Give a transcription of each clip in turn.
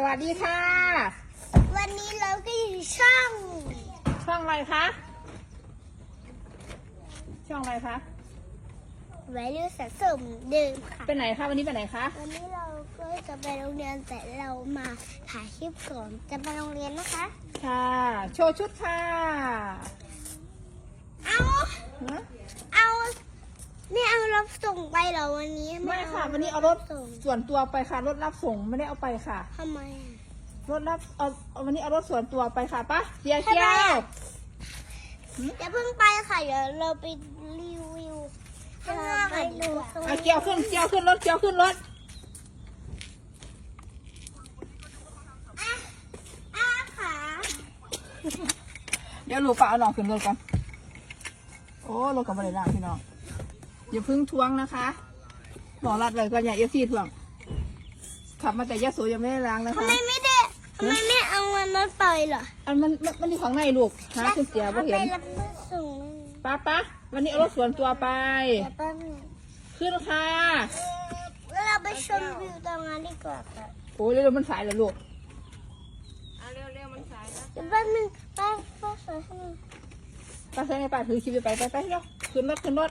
สวัสดีค่ะ วันนี้เราก็อยู่ช่อง ช่องอะไรคะ ช่องอะไรคะไว้ดูสะสมเดิมค่ะ ไปไหนคะวันนี้ไปไหนคะ วันนี้เราก็จะไปโรงเรียนแต่เรามาถ่ายคลิปก่อนจะไปโรงเรียนนะคะ ค่ะ โชว์ชุดค่ะ เอาฮะเอา ไม่เอารับส่งไปเหรอวันนี้ไม่ค่ะเวันนี้เอารถส่งส่วนตัวไปค่ะ รถรับส่งไม่ได้เอาไปค่ะ ทำไมอะรถรับเอาเอาวันนี้เอารถส่วนตัวไปค่ะปะเกียร์ทำไมเกียอะร์อย่าเพิ่งไปค่ะ เดี๋ยวเราไปรีวิวข้างนอกกันดีกว่าเอาเกียร์ขึ้นเกียร์ขึ้นรถเกียร์ขึ้นรถอะอะค่ะเดี๋ยวลูกป้าเอาน้องขึ้นรถก่อนโอ้รถกับบริษัทพี่น้อง อย่าเพึ่งทวงนะคะหมอรัดไว้ก่อนอย่าเอฟซีทวง ขับมาแต่ยะโสยังไม่ได้ล้างนะทำคะ ไมไม่ได้ทำไมไม่เอาเงินรถไปเหรออันมันมันมันอยู่ข้างในลูกหาคุณเสียบ่เห็นไปรับส่งป้าป้าวันนี้เอารถส่วนตัวไป เดี๋ยวแป๊บนึงขึ้นค่ะ แล้วเราไปชมวิวตรงนั้นดีกว่าค่ะโอ้ยเร็วๆมันสายแล้วลูก เดี๋ยวแป๊บนึงไปไปสวยให้หน่อยป้าใช้ไงป้าถือคลิปไปไปไปเร็วขึ้นรถขึ้นรถ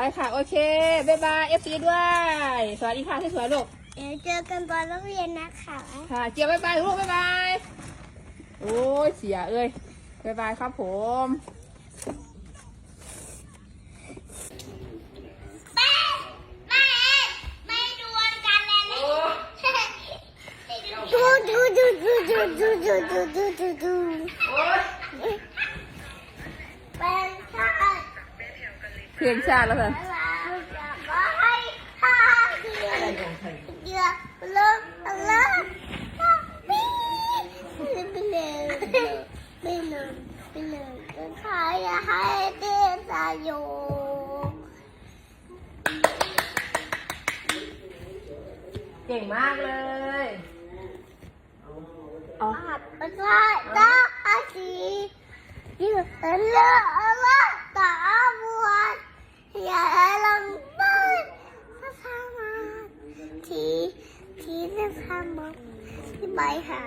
ไปค่ะ โอเค บ๊ายบายเอฟซีด้วย สวัสดีค่ะที่สวยลูก เดี๋ยวเจอกันตอนโรงเรียนนะคะค่ะ เจียวบ๊ายบายลูกบ๊ายบาย โอ้ยเสียเอ้ยบ๊ายบายครับผมไปไปไม่ดวลกันแล้วนะดูดูดูดูดูดูดูดู เพลงชาแล้วค่นเก่งมากเลยอ๋อไม่ใช่ต้องอาชีพยืดเลือ ที่ใบหา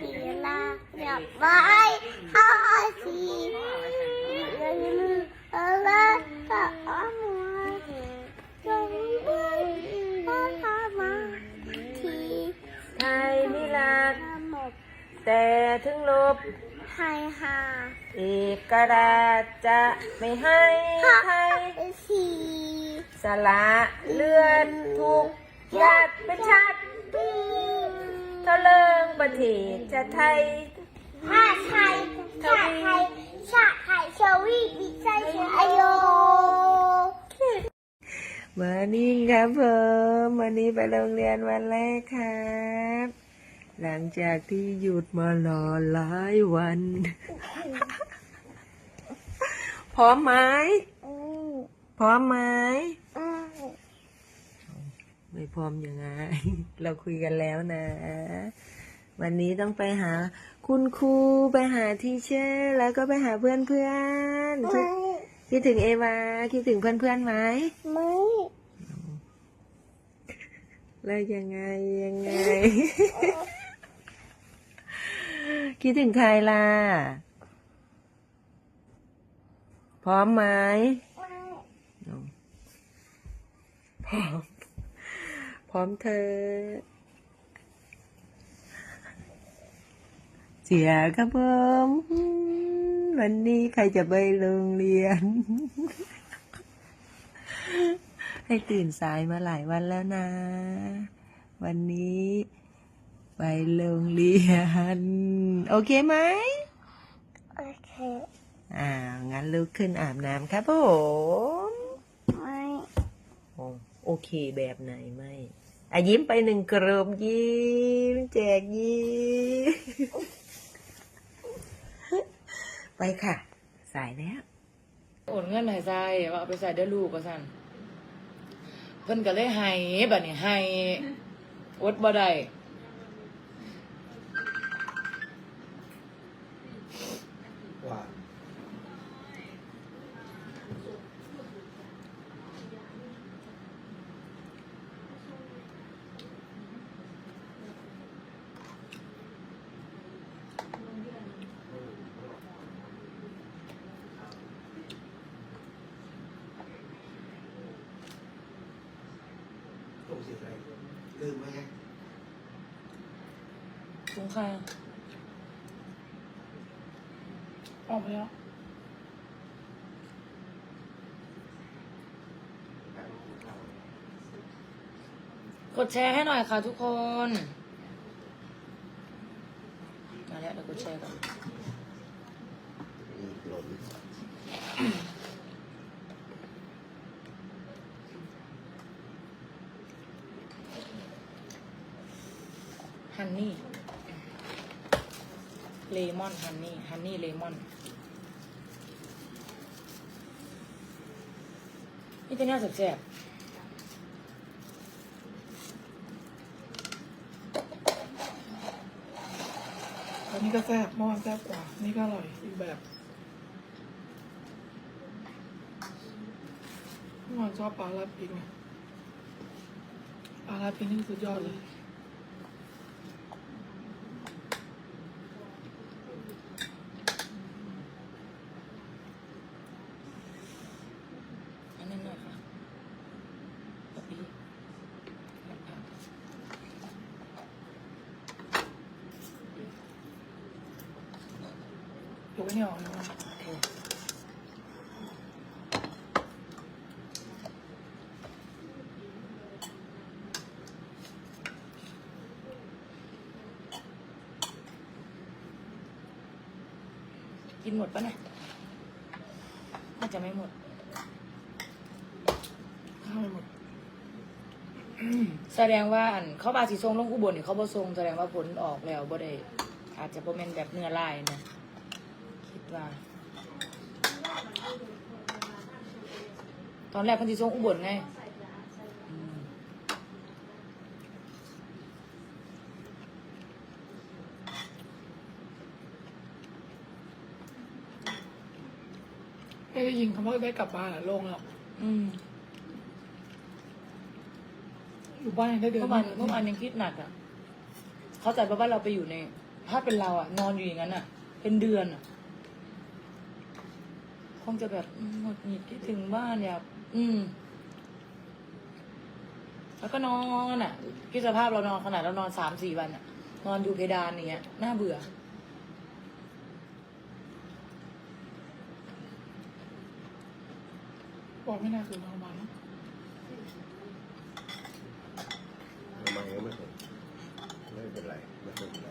ดีลาอย่าไปอาชีอย่าลืมเลอะตาบวชจงไปพระธรรมทีไทยนิรักหมดแต่ถึงลบไฮฮาเอกกระดาชจะไม่ให้ไทยสีสละเลือดทุกญาติเป็นชาติ ทะเลิงประเทศจะไทย ชาไทยชาไทยชาไทยชวีบิใจเชอโย มานี่ครับผมวันนี้ไปโรงเรียนวันแรกครับ หลังจากที่หยุดมารอหลายวัน พร้อมไหมพร้อมไหม ไม่พร้อมยังไงเราคุยกันแล้วนะ วันนี้ต้องไปหาคุณครูไปหาทีเชอร์แล้วก็ไปหาเพื่อนเพื่อนๆคิดคิดถึงเอวาคิดถึงเพื่อนเพื่อนๆไหมไม่แล้วยังไงยังไง คิดถึงใครล่ะ พร้อมไหมพร้อม พร้อมเธอ เสียครับผมวันนี้ใครจะไปโรงเรียน ให้ตื่นสายมาหลายวันแล้วนะ วันนี้ ไปโรงเรียน โอเคไหมโอเคอ่างั้นลุกขึ้นอาบน้ำครับผม ไม่ โอ้โอเคแบบไหนไม่ อะยิ้มไปหนึ่งกรมยิ้ม แจกยิ้ม ไปค่ะ สายแล้ว โอนเงินให้ใส่ว่าเอาไปใส่ได้ลูกว่าซั่นเพิ่นก็เลยให้บัดนี้ให้อดบ่ได้ ถุง ใครออกไปแล้วกดแชร์ให้หน่อยค่ะทุกคนมาแล้วเดี๋ยวกดแชร์ก่อนฮันนี่ เลมอนฮันนี่ฮันนี่เลมอนนี่จะเนี่ยแสบอันนี้ก็แซ่บเมื่อวานแซ่บกว่า นี่ก็อร่อยอีกแบบเมื่อวานชอบปลาลาดพริกไงปลาลาดพริกนี่สุดยอดเลย ๆอันนั้นหน่อยค่ะแบบนี้ ยกไอ้นี่ออกนะโอเคกินหมดปะเนี่ยน่าจะไม่หมดข้าวไปหมด แสดงว่าอันเขาบาสีทรงลงอุบลนี่เขาบ่ทรงแสดงว่าผลออกแล้วบ่ได้อาจจะบ่แม่นแบบเนื้อลายนะ คิดว่าตอนแรกเพันธิทรงอุบลไงอืมไม่ได้ยินคำว่าได้กลับบ้านอะโล่งแล้วอืมอยู่บ้านยังได้เดินเมื่อวานเมื่อวานยังคิดหนักอะ เขาใจปะว่าเราไปอยู่ใน ถ้าเป็นเราอะ นอนอยู่อย่างนั้นอะ เป็นเดือนอะ คงจะแบบอืมหงุดหงิดคิดถึงบ้านอยากอืม แล้วก็นอนอะคิดสภาพเรานอนขนาดเรานอนสามสี่วันอะ นอนอยู่เพดานอย่างเงี้ยน่าเบื่อบอกไม่น่าคืนโรงพยาบาลนะทำไมก็ไม่เป็นไม่เป็นไรไม่เป็นไร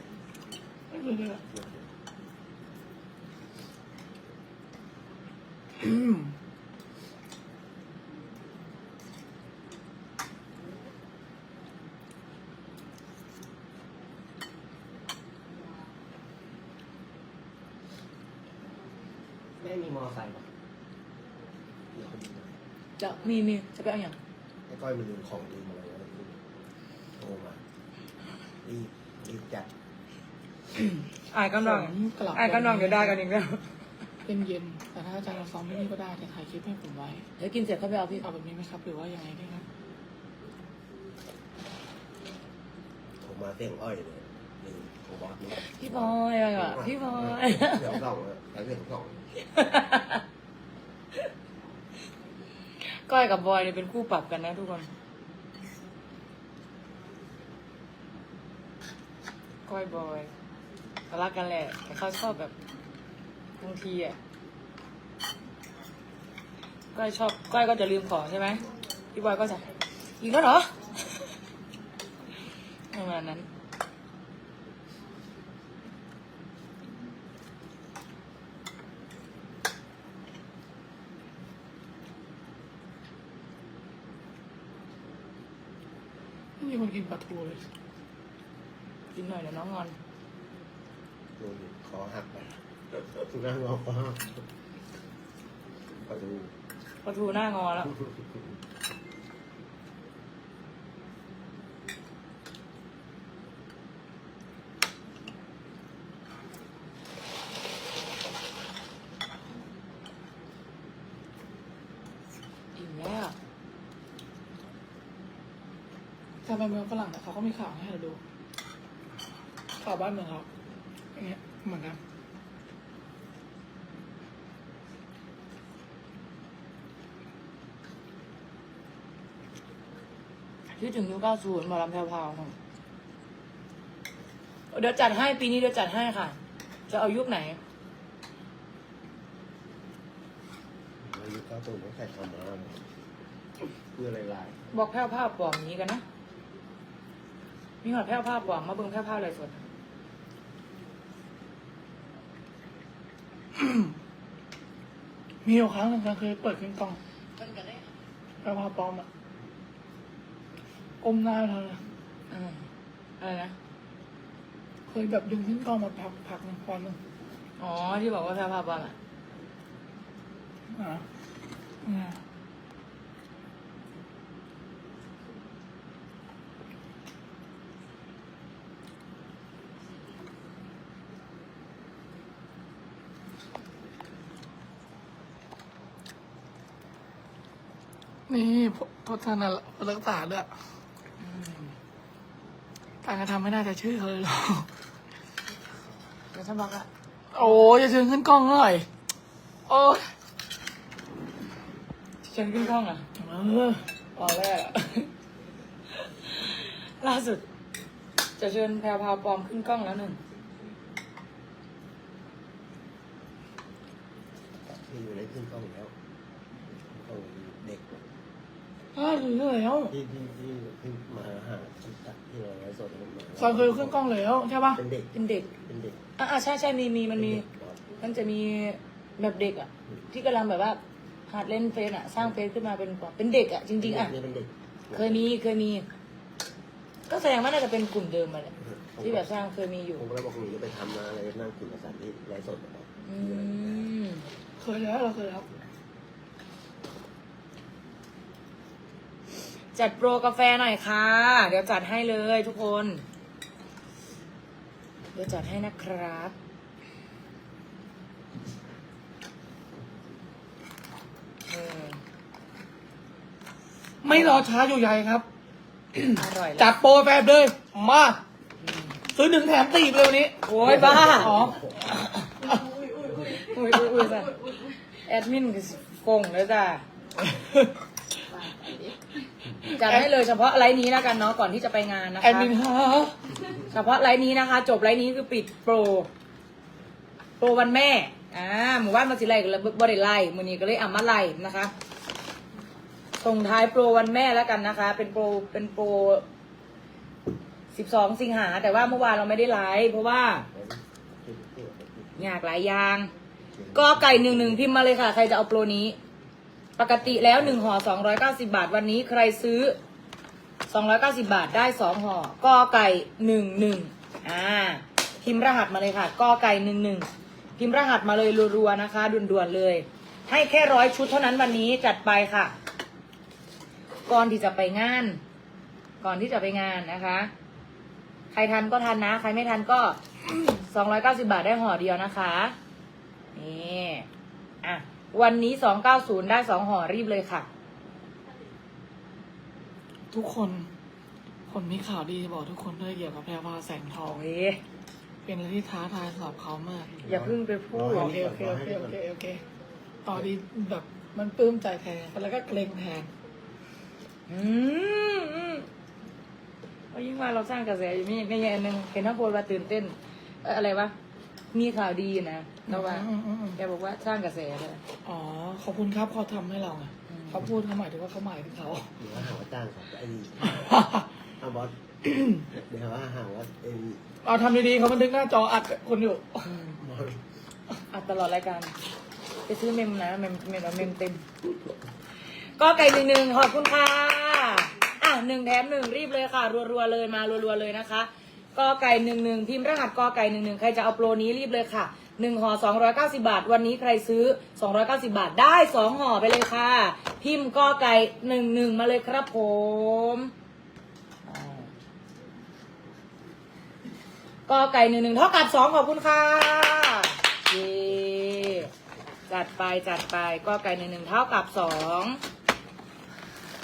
ไม่เลยเลยอะไม่เป็น แม่มีมอไซค์ปะเดี๋ยวเขาดูนะจะมีมีจะไปเอาอย่างไอ้ก้อยมันลืมของลืมอะไรแล้วโทรมารีบรีบจัด อายกำลังผมกลับ อายกำลังเดี๋ยวได้กันอีกแล้ว เป็นเย็นๆแต่ถ้าอาจารย์เราซ้อมที่นี่ก็ได้แต่ถ่ายคลิปให้ผมไว้เดี๋ยวกินเสร็จเขาไปเอาพี่เอาแบบนี้ไหมครับ หรือว่ายังไงดีครับโทรมาเสียงอ้อยเลยลืมโทรบอสนี่พี่บอยอะพี่บอยเสียงสองอะเสียงสองก้อยกับบอยเนี่ยเป็นคู่ปรับกันนะทุกคนก้อยบอยเขารักกันแหละแต่เขาชอบแบบ บางทีอะก้อยชอบก้อยก็จะลืมของใช่ไหมพี่บอยก็จะอีกแล้วเหรอประมาณนั้นไม่มีคนกินปลาทูเลย กินหน่อยเดี๋ยวน้องงอน ดูดิคอหักไป นั่งรอคอหักประตูประทูหน้างอแล้ว อิ่มแล้วถ้าไปเมืองฝรั่งเนี่ยเขาก็มีข่าวให้เราดู ข่าวบ้านเมืองเขาอย่างเงี้ยเหมือนกัน คิดถึงยุคเก้าศูนย์หมอลำแพรวๆของเดี๋ยวจัดให้ปีนี้เดี๋ยวจัดให้ค่ะ จะเอายุคไหนอายุเก้าตัวต้องใส่คำมาเพื่ออะไรลายบอกแพ้วภาพปลอมนี้กันนะมีหอดแพ้วภาพปลอมมาเบิ่งแพ้วภาพอะไรสดมีอยู่ครั้งหนึ่งฉันเคยเปิดขึ้นกล้องกระเพราปลอมอะ ก้มหน้าเธอเลยอืมอะไรนะ เคยแบบดึงขึ้นกล้องมาพักพักหนึ่งพอหนึ่งอ๋อ ที่บอกว่าแพ้วภาพปลอมอะ อ่าเนี่ยนี่โทษทานรักษาด้วย การกระทำไม่น่าจะเชื่อเลยหรอกเดี๋ยวฉันบอกอะโอ้ยจะเชิญขึ้นกล้องหน่อยโอ้ยฉันขึ้นกล้องอะเออตอนแรกอะล่าสุด จะเชิญแพรวพาวปลอมขึ้นกล้องแล้วหนึ่งที่อยู่ในขึ้นกล้องแล้วกล้องเด็ก อ้าวเหลือแล้วที่ที่ที่ที่มาหาที่ตัดที่เราไลฟ์สดมาซอยเคยขึ้นกล้องแล้วใช่ปะเป็นเด็กเป็นเด็กเป็นเด็กอะอะใช่ใช่มีมีมันมีมันจะมีแบบเด็กอะ ที่กำลังแบบว่าหัดเล่นเฟซอะ สร้างเฟซขึ้นมาเป็นเป็นเด็กอะจริงๆอะนี่เป็นเด็กเคยมีเคยมี ก็แสดงว่าน่าจะเป็นกลุ่มเดิมมาแหละที่แบบสร้างเคยมีอยู่ ผมก็เลยบอกหนูจะไปทำมาอะไรนั่งกินอาหารที่ไลฟ์สดแบบอืมเคยแล้วเราเคยแล้ว จัดโปรกาแฟหน่อยค่ะ เดี๋ยวจัดให้เลยทุกคน เดี๋ยวจัดให้นะครับเออไม่รอช้าอยู่ใหญ่ครับ อร่อยแล้วจัดโปรแบบเลย มา ซื้อหนึ่งแถมสี่ไปเลยวันนี้โอ้ยบ้าอ๋ออุ้ยอุ้ยอุ้ยจ้ะแอดมินก็สิฟงเลยจ้ะ จัดให้เลยเฉพาะไลน์นี้แล้วกันเนาะก่อนที่จะไปงานนะคะแอดมินฮะเฉพาะไลน์นี้นะคะ จบไลน์นี้คือปิดโปรโปรวันแม่อ่าหมู่บ้านมาสิไลก็เลยบริไลมือนี้ก็เลยอ่ามาไลนะคะส่งท้ายโปรวันแม่แล้วกันนะคะ เป็นโปรเป็นโปรสิบสองสิงหาแต่ว่าเมื่อวานเราไม่ได้ไลฟ์เพราะว่า อยากหลายอย่าง ก็ไก่หนึ่งหนึ่งพิมพ์มาเลยค่ะ ใครจะเอาโปรนี้ ปกติแล้วหนึ่งห่อสองร้อยเก้าสิบาท วันนี้ใครซื้อสองร้อยเก้าสิบาทได้สองห่อก็ไก่หนึ่งหนึ่งอ่า พิมพ์รหัสมาเลยค่ะก็ไก่หนึ่งหนึ่งพิมพ์รหัสมาเลยรัวๆนะคะด่วนๆเลย ให้แค่ร้อยชุดเท่านั้นวันนี้จัดไปค่ะ ก่อนที่จะไปงาน ก่อนที่จะไปงานนะคะ ใครทันก็ทันนะ ใครไม่ทันก็สองร้อยเก้าสิบาทได้ห่อเดียวนะคะนี่ วันนี้สองเก้าศูนย์ได้สองห่อรีบเลยค่ะ ทุกคนคนมีข่าวดีจะบอกทุกคนด้วยเกี่ยวกับแพรวพราวแสงทอง โอ้ยเป็นอะไรที่ท้าทายสำหรับเขามาก อย่าเพิ่งไปพูด โอเคโอเคโอเคโอเคโอเคต่อดีแบบมันปลื้มใจแทนแล้วก็เกรงแทนอืมอืมเอายิ่งว่าเราสร้างกระแสอยู่มีไม่แย่หนึ่งเห็นทั้งโพลว่าตื่นเต้นเอ่ออะไรวะ มีข่าวดีนะเราว่าอืมอืมอืม แกบอกว่าสร้างกระแสเลย อ๋อ ขอบคุณครับเขาทำให้เราไงอืม เขาพูดเขาหมายถึงว่าเขาหมายถึงเขาเดี๋ยวหาว่าจ้างเขาไอ้นี่อ้าวบอสเดี๋ยวว่าหาว่าไอ้เอาทำดีๆเขาบันทึกหน้าจออัดคนอยู่ อืมบอสอัดตลอดรายการ ไปซื้อเมมนะเมมเมมเมมเต็ม ก็ไก่หนึ่งหนึ่งขอบคุณค่ะ อะหนึ่งแถมหนึ่งรีบเลยค่ะ รัวๆเลยมารัวๆเลยนะคะ กอไก่หนึ่งหนึ่งพิมพ์รหัสกอไก่หนึ่งหนึ่งใครจะเอาโปรนี้รีบเลยค่ะหนึ่งห่อสองร้อยเก้าสิบาท วันนี้ใครซื้อสองร้อยเก้าสิบาทได้สองห่อไปเลยค่ะ พิมพ์กอไก่หนึ่งหนึ่งมาเลยครับผมกอไก่หนึ่งหนึ่งเท่ากับสองขอบคุณค่ะเย้จัดไปจัดไปกอไก่หนึ่งหนึ่งเท่ากับสอง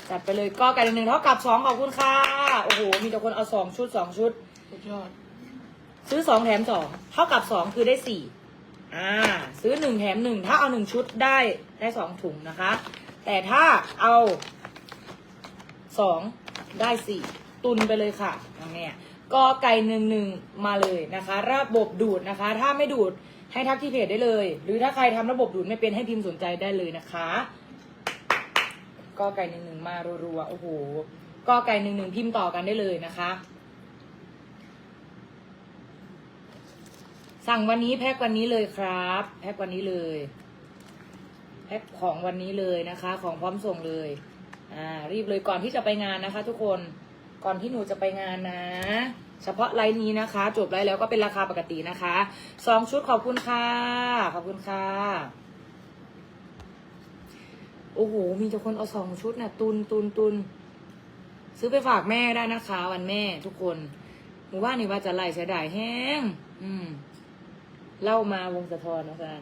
จัดไปเลยก็ไก่หนึ่งเท่ากับสองขอบคุณค่ะ โอ้โห มีแต่คนเอาสองชุดสองชุด สุดยอด ซื้อสองแถมสองเท่ากับสองคือได้สี่อ่า ซื้อหนึ่งแถมหนึ่งถ้าเอาหนึ่งชุดได้ได้สองถุงนะคะ แต่ถ้าเอาสองได้สี่ตุนไปเลยค่ะอย่างเงี้ยกอไก่หนึ่งหนึ่งมาเลยนะคะ ระบบดูดนะคะ ถ้าไม่ดูดให้ทักที่เพจได้เลย หรือถ้าใครทำระบบดูดไม่เป็นให้พิมพ์สนใจได้เลยนะคะกอไก่หนึ่งหนึ่งมารัวๆโอ้โหกอไก่หนึ่งหนึ่งพิมพ์ต่อกันได้เลยนะคะ สั่งวันนี้แพ็ควันนี้เลยครับ แพ็ควันนี้เลยแพ็คของวันนี้เลยนะคะ ของพร้อมส่งเลยอ่ารีบเลยก่อนที่จะไปงานนะคะ ทุกคนก่อนที่หนูจะไปงานนะ เฉพาะไลน์นี้นะคะ จบไลน์แล้วก็เป็นราคาปกตินะคะสองชุดขอบคุณค่ะ ขอบคุณค่ะ โอ้โห มีแต่คนเอาสองชุดนะตุนตุนตุนซื้อไปฝากแม่ได้นะคะ วันแม่ทุกคนหนูว่านี่ว่าจะไล่เสียดายแห้ง อืม เล่ามาวงสะทอนนะจ๊ะ